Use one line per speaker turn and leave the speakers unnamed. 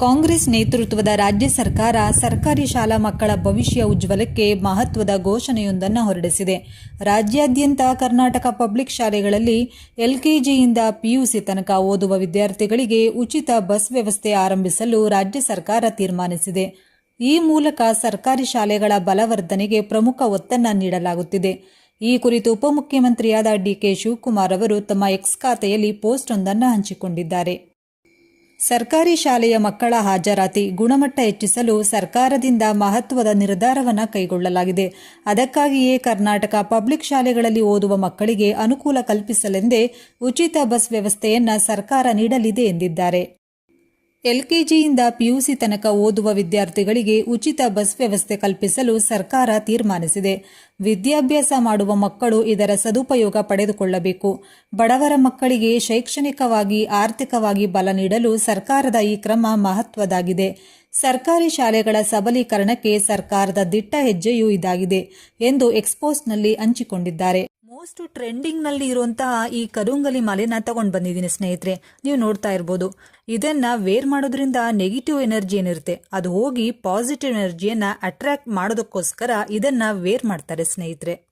ಕಾಂಗ್ರೆಸ್ ನೇತೃತ್ವದ ರಾಜ್ಯ ಸರ್ಕಾರ ಸರ್ಕಾರಿ ಶಾಲಾ ಮಕ್ಕಳ ಭವಿಷ್ಯ ಉಜ್ವಲಕ್ಕೆ ಮಹತ್ವದ ಘೋಷಣೆಯೊಂದನ್ನು ಹೊರಡಿಸಿದೆ. ರಾಜ್ಯಾದ್ಯಂತ ಕರ್ನಾಟಕ ಪಬ್ಲಿಕ್ ಶಾಲೆಗಳಲ್ಲಿ ಎಲ್ಕೆಜಿಯಿಂದ ಪಿಯುಸಿ ತನಕ ಓದುವ ವಿದ್ಯಾರ್ಥಿಗಳಿಗೆ ಉಚಿತ ಬಸ್ ವ್ಯವಸ್ಥೆ ಆರಂಭಿಸಲು ರಾಜ್ಯ ಸರ್ಕಾರ ತೀರ್ಮಾನಿಸಿದೆ. ಈ ಮೂಲಕ ಸರ್ಕಾರಿ ಶಾಲೆಗಳ ಬಲವರ್ಧನೆಗೆ ಪ್ರಮುಖ ಒತ್ತನ್ನ ನೀಡಲಾಗುತ್ತಿದೆ. ಈ ಕುರಿತು ಉಪಮುಖ್ಯಮಂತ್ರಿಯಾದ ಡಿಕೆ ಶಿವಕುಮಾರ್ ಅವರು ತಮ್ಮ ಎಕ್ಸ್ ಖಾತೆಯಲ್ಲಿ ಪೋಸ್ಟ್ ಒಂದನ್ನು ಹಂಚಿಕೊಂಡಿದ್ದಾರೆ. ಸರ್ಕಾರಿ ಶಾಲೆಯ ಮಕ್ಕಳ ಹಾಜರಾತಿ ಗುಣಮಟ್ಟ ಹೆಚ್ಚಿಸಲು ಸರ್ಕಾರದಿಂದ ಮಹತ್ವದ ನಿರ್ಧಾರವನ್ನು ಕೈಗೊಳ್ಳಲಾಗಿದೆ. ಅದಕ್ಕಾಗಿಯೇ ಕರ್ನಾಟಕ ಪಬ್ಲಿಕ್ ಶಾಲೆಗಳಲ್ಲಿ ಓದುವ ಮಕ್ಕಳಿಗೆ ಅನುಕೂಲ ಕಲ್ಪಿಸಲೆಂದೇ ಉಚಿತ ಬಸ್ ವ್ಯವಸ್ಥೆಯನ್ನು ಸರ್ಕಾರ ನೀಡಲಿದೆ ಎಂದಿದ್ದಾರೆ. ಎಲ್ಕೆಜಿಯಿಂದ ಪಿಯುಸಿ ತನಕ ಓದುವ ವಿದ್ಯಾರ್ಥಿಗಳಿಗೆ ಉಚಿತ ಬಸ್ ವ್ಯವಸ್ಥೆ ಕಲ್ಪಿಸಲು ಸರ್ಕಾರ ತೀರ್ಮಾನಿಸಿದೆ. ವಿದ್ಯಾಭ್ಯಾಸ ಮಾಡುವ ಮಕ್ಕಳು ಇದರ ಸದುಪಯೋಗ ಪಡೆದುಕೊಳ್ಳಬೇಕು. ಬಡವರ ಮಕ್ಕಳಿಗೆ ಶೈಕ್ಷಣಿಕವಾಗಿ, ಆರ್ಥಿಕವಾಗಿ ಬಲ ನೀಡಲು ಸರ್ಕಾರದ ಈ ಕ್ರಮ ಮಹತ್ವದಾಗಿದೆ. ಸರ್ಕಾರಿ ಶಾಲೆಗಳ ಸಬಲೀಕರಣಕ್ಕೆ ಸರ್ಕಾರದ ದಿಟ್ಟ ಹೆಜ್ಜೆಯೂ ಇದಾಗಿದೆ ಎಂದು ಎಕ್ಸ್ಪೋಸ್ನಲ್ಲಿ ಹಂಚಿಕೊಂಡಿದ್ದಾರೆ. ಮೋಸ್ಟ್ ಟ್ರೆಂಡಿಂಗ್ನಲ್ಲಿ ಇರುವಂತಹ ಈ ಕರುಂಗಲಿ ಮಾಲೆನ ತಗೊಂಡ್ ಬಂದಿದ್ದೀನಿ ಸ್ನೇಹಿತರೆ. ನೀವು ನೋಡ್ತಾ ಇರ್ಬೋದು. ಇದನ್ನ ವೇರ್ ಮಾಡೋದ್ರಿಂದ ನೆಗೆಟಿವ್ ಎನರ್ಜಿ ಏನಿರುತ್ತೆ? ಅದು ಹೋಗಿ ಪಾಸಿಟಿವ್ ಎನರ್ಜಿಯನ್ನ ಅಟ್ರಾಕ್ಟ್ ಮಾಡೋದಕ್ಕೋಸ್ಕರ ಇದನ್ನ ವೇರ್ ಮಾಡ್ತಾರೆ ಸ್ನೇಹಿತರೆ.